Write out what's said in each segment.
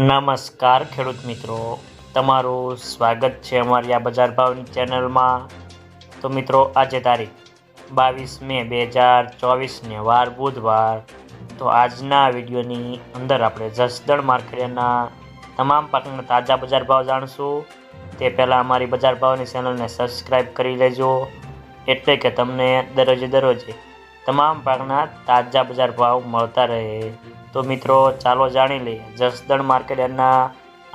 નમસ્કાર ખેડૂત મિત્રો. તમારું સ્વાગત છે અમારી આ બજાર ભાવની ચેનલમાં. તો મિત્રો, આજે તારીખ બાવીસ મે બે હજાર ચોવીસને વાર બુધવાર. તો આજના વિડીયોની અંદર આપણે જસદણ માર્કેટના તમામ પાકના તાજા બજાર ભાવ જાણશું. તે પહેલાં અમારી બજાર ભાવની ચેનલને સબસ્ક્રાઈબ કરી લેજો. એટલે કે તમને દરરોજે દરરોજે તમામ પાકના તાજા બજાર ભાવ મળતા રહે. તો મિત્રો, ચાલો જાણી લઈએ. જસદણ માર્કેટના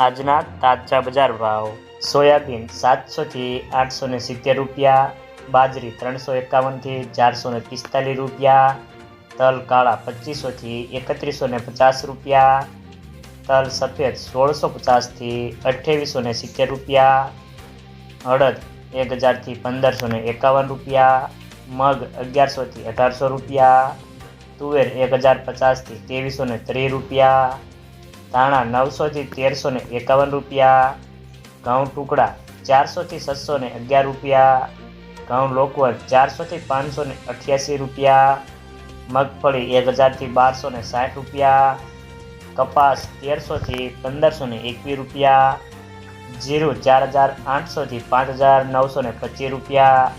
આજના તાજા બજાર ભાવ. સોયાબીન સાતસોથી આઠસો ને સિત્તેર રૂપિયા, બાજરી ત્રણસો એકાવનથી ચારસો ને પિસ્તાલીસ રૂપિયા, તલ કાળા પચીસોથી એકત્રીસો ને પચાસ રૂપિયા, તલ સફેદ સોળસો પચાસથી અઠ્યાવીસો ને સિત્તેર રૂપિયા અડદ એક હજારથી પંદરસો ને એકાવન રૂપિયા, મગ અગિયારસોથી અઢારસો રૂપિયા તુવેર એક હજાર પચાસથી ત્રેવીસો ને ત્રીસ રૂપિયા, ધાણા નવસોથી તેરસો ને એકાવન રૂપિયા, ઘઉં ટુકડા ચારસોથી છસો ને અગિયાર રૂપિયા, ઘઉં લોકવર ચારસોથી પાંચસો ને અઠ્યાસી રૂપિયા, મગફળી એક હજારથી બારસો ને સાઠ રૂપિયા, કપાસ તેરસોથી પંદરસો ને એકવીસ રૂપિયા, જીરું ચાર હજાર આઠસોથી પાંચ હજાર નવસો ને પચીસ રૂપિયા,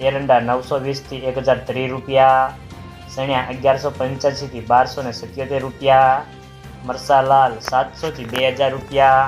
એરંડા નવસો વીસથી એક હજાર ત્રીસ રૂપિયા સણિયા અગિયારસો પંચ્યાસીથી બારસો ને સત્યોતેર રૂપિયા મરસાલાલ સાતસોથી બે હજાર રૂપિયા